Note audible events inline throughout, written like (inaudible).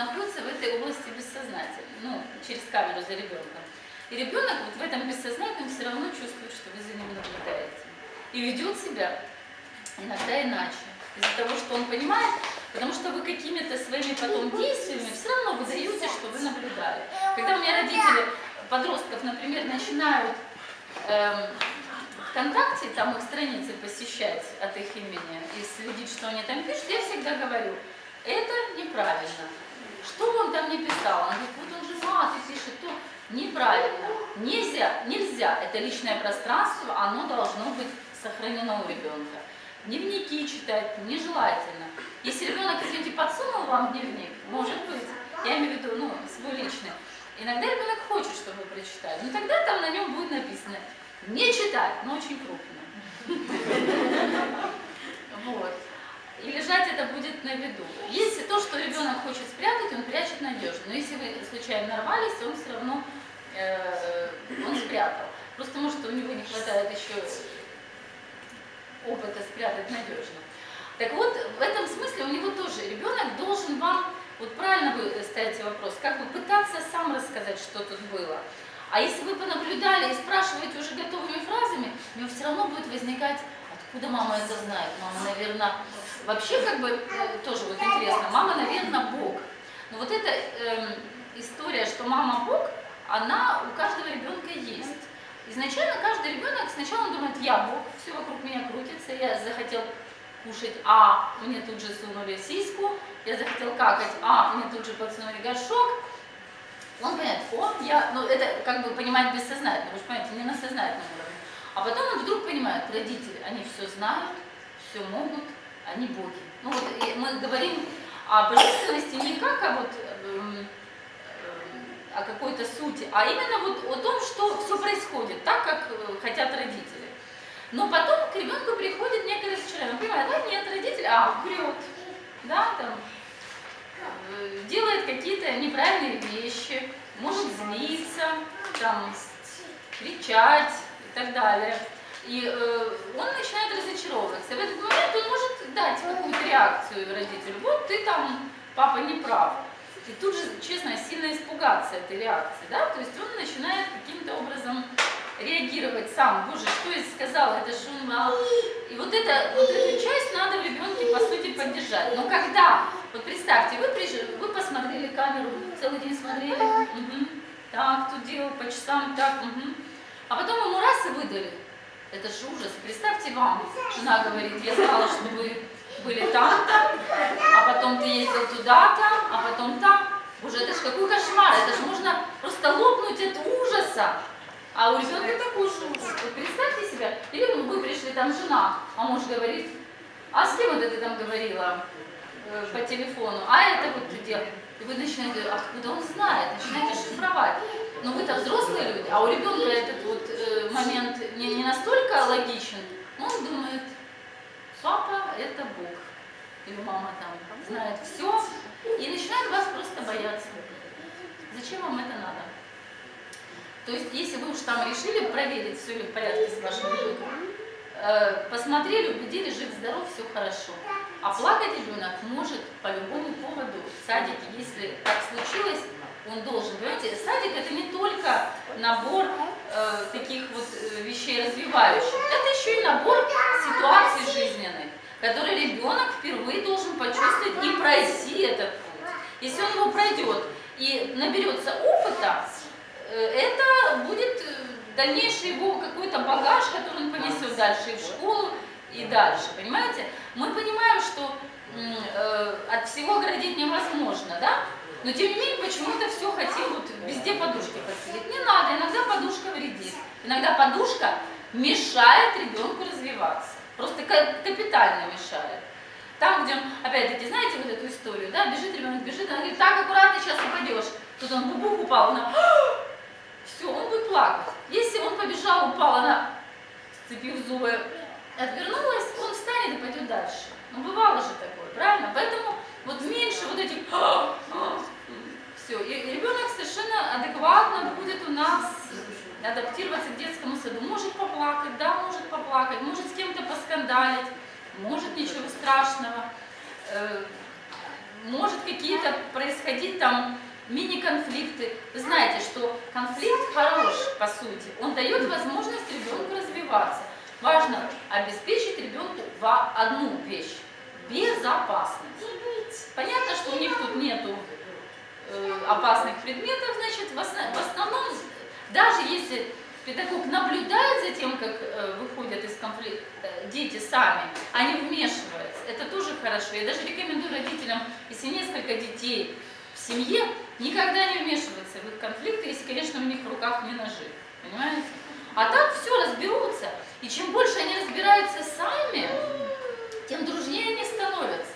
находится в этой области бессознательно, ну, через камеру за ребенком. И ребенок вот в этом бессознательном все равно чувствует, что вы за ним наблюдаете. И ведет себя иногда иначе. Из-за того, что он понимает, потому что вы какими-то своими потом действиями все равно выдаете, что вы наблюдали. Когда у меня родители подростков, например, начинают эм, ВКонтакте, там их страницы посещать от их имени и следить, что они там пишут, я всегда говорю, это неправильно. Что он там не писал? Он говорит, вот он же маты пишет, то неправильно. Нельзя, нельзя. Это личное пространство, оно должно быть сохранено у ребенка. Дневники читать нежелательно. Если ребенок, извините, подсунул вам дневник, может быть, я имею в виду, ну, свой личный, иногда ребенок хочет, чтобы вы прочитали, но тогда там на нем будет написано не читать, но очень крупно. (laughs) Вот. И лежать это будет на виду. Если то, что ребенок хочет спрятать, он прячет надежно. Но если вы случайно нарвались, он все равно э, он спрятал. Просто может у него не хватает еще опыта спрятать надежно. Так вот, в этом смысле у него тоже ребенок должен вам, вот правильно вы ставите вопрос, как бы пытаться сам рассказать, что тут было. А если вы понаблюдали и спрашиваете уже готовыми фразами, у него все равно будет возникать, откуда мама это знает. Мама, наверное, вообще как бы э, тоже вот интересно, мама, наверное, Бог. Но вот эта э, история, что мама Бог, она у каждого ребенка есть. Изначально каждый ребенок сначала он думает, я Бог, все вокруг меня крутится, я захотел кушать, а мне тут же сунули сиську, я захотел какать, а мне тут же подсунули горшок. Он понимает, о, я, ну это как бы понимает бессознательно, вы же понимаете, не на сознательном уровне. А потом он вдруг понимает, родители, они все знают, все могут, они боги. Ну вот мы говорим о божественности не как о вот эм, о какой-то сути, а именно вот о том, что все происходит так, как э, хотят родители. Но потом к ребенку приходит некое разочарование. Он понимает, да, нет, родитель, а, врет, да, там, э, делает какие-то неправильные вещи, может злиться, там, кричать и так далее. И э, он начинает разочаровываться. В этот момент он может дать какую-то реакцию родителю. Вот ты там, папа не прав. И тут же, честно, сильно испугаться этой реакции, да, то есть он начинает каким-то образом реагировать сам, боже, что я сказала, это же он мал. И вот, это, вот эту часть надо в ребенке, по сути, поддержать. Но когда, вот представьте, вы, прижи, вы посмотрели камеру, целый день смотрели, угу, так, тут делал по часам, так, угу. а потом ему раз и выдали. Это же ужас. Представьте вам, жена говорит, я знала, что вы были там-то, а потом ты ездил туда-то, а потом там. Боже, это же какой кошмар, это же можно просто лопнуть от ужаса. А у ребенка такой же ужас. Вот представьте себе, или вы пришли, там жена, а муж говорит, а с кем это ты там говорила э, по телефону? А это вот ты. И вы начинаете, откуда он знает, начинаете шифровать. Но вы-то взрослые люди, а у ребенка этот вот э, момент не, не настолько логичен. Он думает, папа это Бог. Или мама там знает все. И начинает вас просто бояться. Зачем вам это надо? То есть, если вы уж там решили проверить, все ли в порядке с вашим ребенком, э, посмотрели, убедились, жив-здоров, все хорошо. А плакать ребенок может по любому поводу в садике, если так. Садик это не только набор э, таких вот э, вещей развивающих, это еще и набор ситуаций жизненных, которые ребенок впервые должен почувствовать и пройти этот путь. Если он его пройдет и наберется опыта, э, это будет э, дальнейший его какой-то багаж, который он понесет дальше и в школу, и дальше, понимаете? Мы понимаем, что от всего оградить невозможно, да? Но тем не менее, почему-то все хотим вот везде подушки подселить. Не надо, иногда подушка вредит. Иногда подушка мешает ребенку развиваться. Просто капитально мешает. Там, где он, опять-таки, знаете вот эту историю, да, бежит ребенок, бежит, она говорит, так, аккуратно, сейчас упадешь. Тут он бубух упал, она, все, он будет плакать. Если он побежал, упал, она, сцепив зубы, отвернулась, он встанет и пойдет дальше. Ну, бывало же такое, правильно? Поэтому вот меньше вот этих все. И ребенок совершенно адекватно будет у нас адаптироваться к детскому саду. Может поплакать, да, может поплакать, может с кем-то поскандалить, может ничего страшного. Э, может какие-то происходить там мини-конфликты. Вы знаете, что конфликт хорош, по сути. Он дает возможность ребенку развиваться. Важно обеспечить ребенку одну вещь – безопасность. Понятно, что у них тут нету э, опасных предметов, значит, в основном, даже если педагог наблюдает за тем, как э, выходят из конфликта дети сами, они вмешиваются, это тоже хорошо. Я даже рекомендую родителям, если несколько детей в семье, никогда не вмешиваться в их конфликты, если, конечно, у них в руках не ножи. Понимаете? А так все разберутся. И чем больше они разбираются сами, тем дружнее они становятся.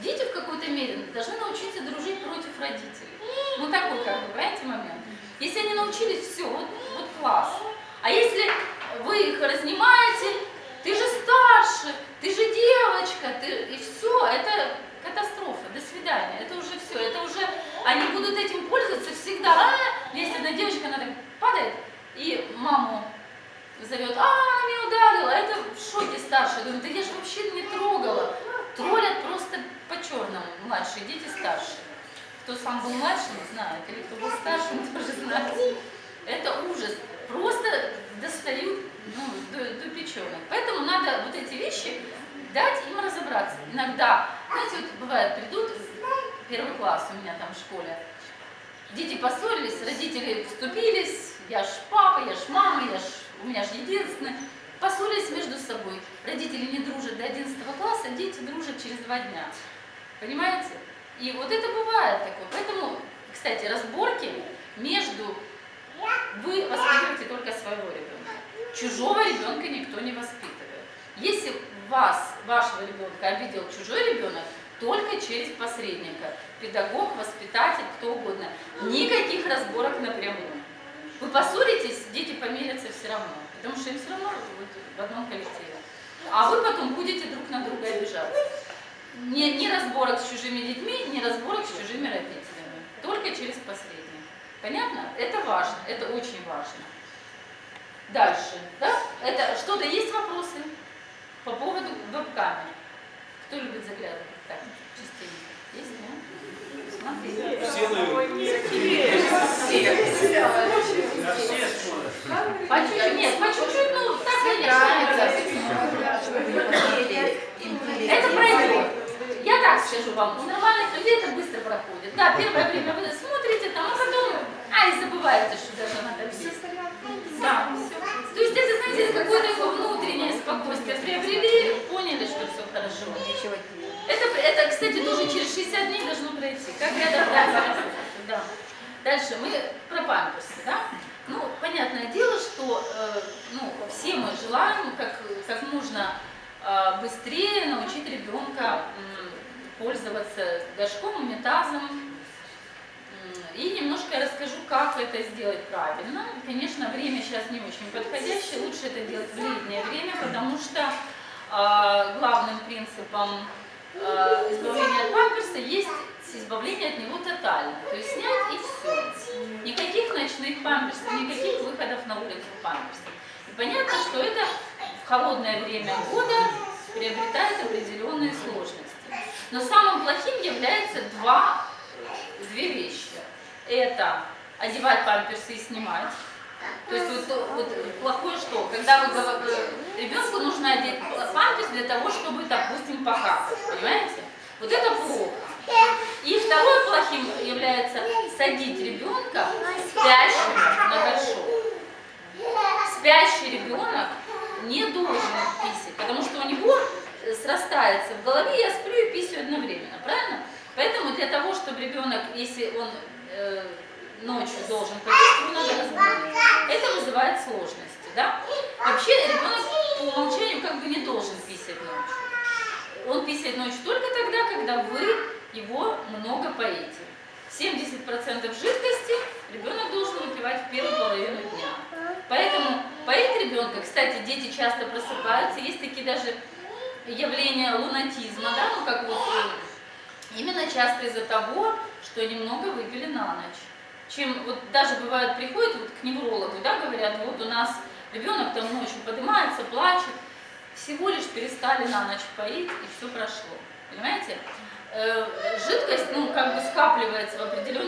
Дети в какой-то мере должны научиться дружить против родителей. Ну такой, как бы, понимаете, момент. Если они научились, все, вот класс. А если вы их разнимаете, ты же старше, ты же девочка, ты, и все, это катастрофа, до свидания, это уже все, это уже, они будут этим пользоваться всегда. А, есть одна девочка, она так падает, и маму зовет, а, она меня ударила, это в шоке старшая, говорит, да я же вообще не трогала. Троллят просто по-черному, младшие дети, старшие. Кто сам был младше, не знает, или кто был старше, он (laughs) тоже знает. Это ужас. Просто достают ну, до, до печенок. Поэтому надо вот эти вещи дать им разобраться. Иногда, знаете, вот бывает, придут, первый класс у меня там в школе, дети поссорились, родители вступились, я ж папа, я ж мама, я ж, у меня же единственный. Поссорились между собой. Родители не дружат до 11 класса, дети дружат через два дня. Понимаете? И вот это бывает такое. Поэтому, кстати, разборки между... Вы воспитываете только своего ребенка. Чужого ребенка никто не воспитывает. Если вас, вашего ребенка обидел чужой ребенок, только через посредника. Педагог, воспитатель, кто угодно. Никаких разборок напрямую. Вы поссоритесь, дети помирятся все равно, потому что им все равно вот, в одном коллективе. А вы потом будете друг на друга обижаться. Ни, ни разборок с чужими детьми, ни разборок с чужими родителями. Только через посредника. Понятно? Это важно, это очень важно. Дальше. Да? Это что-то есть вопросы по поводу веб-камер? Кто любит заглядывать? Так, частенько. Есть, да? Смотрите. Все, наверное. По чуть-чуть, нет, по чуть-чуть, ну, так, конечно, это, это пройдет. Я так скажу вам, у нормальных людей это быстро проходит. Да, первое время вы смотрите там, а потом, а, и забываете, что даже надо есть. Да, все. То есть это, знаете, какое-то такое внутреннее спокойствие приобрели, поняли, что все хорошо. Это, кстати, тоже через 60 дней должно пройти. Как адаптация. Да. Дальше мы про памперсы, да? Ну, понятное дело, что э, ну, все мы желаем как, как можно э, быстрее научить ребенка э, пользоваться горшком, унитазом. И немножко я расскажу, как это сделать правильно. Конечно, время сейчас не очень подходящее, лучше это делать в летнее время, потому что э, главным принципом э, избавления от памперса есть избавление от него тотально. То есть снять и все. Никаких ночных памперсов, никаких выходов на улицу памперсов. И понятно, что это в холодное время года приобретает определенные сложности. Но самым плохим является два, две вещи. Это одевать памперсы и снимать. То есть вот, вот плохое что? Когда вы ребенку нужно одеть памперс для того, чтобы, допустим, покакать, понимаете? Вот это плохо. И второе плохим является садить ребенка спящим на горшок. Спящий ребенок не должен писать, потому что у него срастается в голове, я сплю и писаю одновременно, правильно? Поэтому для того, чтобы ребенок, если он э, ночью должен попить, ему надо разбудить. Это вызывает сложности, да? Вообще ребенок по умолчанию как бы не должен писать ночью. Он писает ночью только тогда, когда вы его много поите. 70% жидкости ребенок должен выпивать в первую половину дня. Поэтому поить ребенка, кстати, дети часто просыпаются, есть такие даже явления лунатизма, да, ну как вот э, именно часто из-за того, что они много выпили на ночь. Чем вот даже бывает приходят вот к неврологу, да, говорят, вот у нас ребенок там ночью поднимается, плачет, всего лишь перестали на ночь поить и все прошло. Понимаете? э, жидкость, ну, как бы скапливается в определенном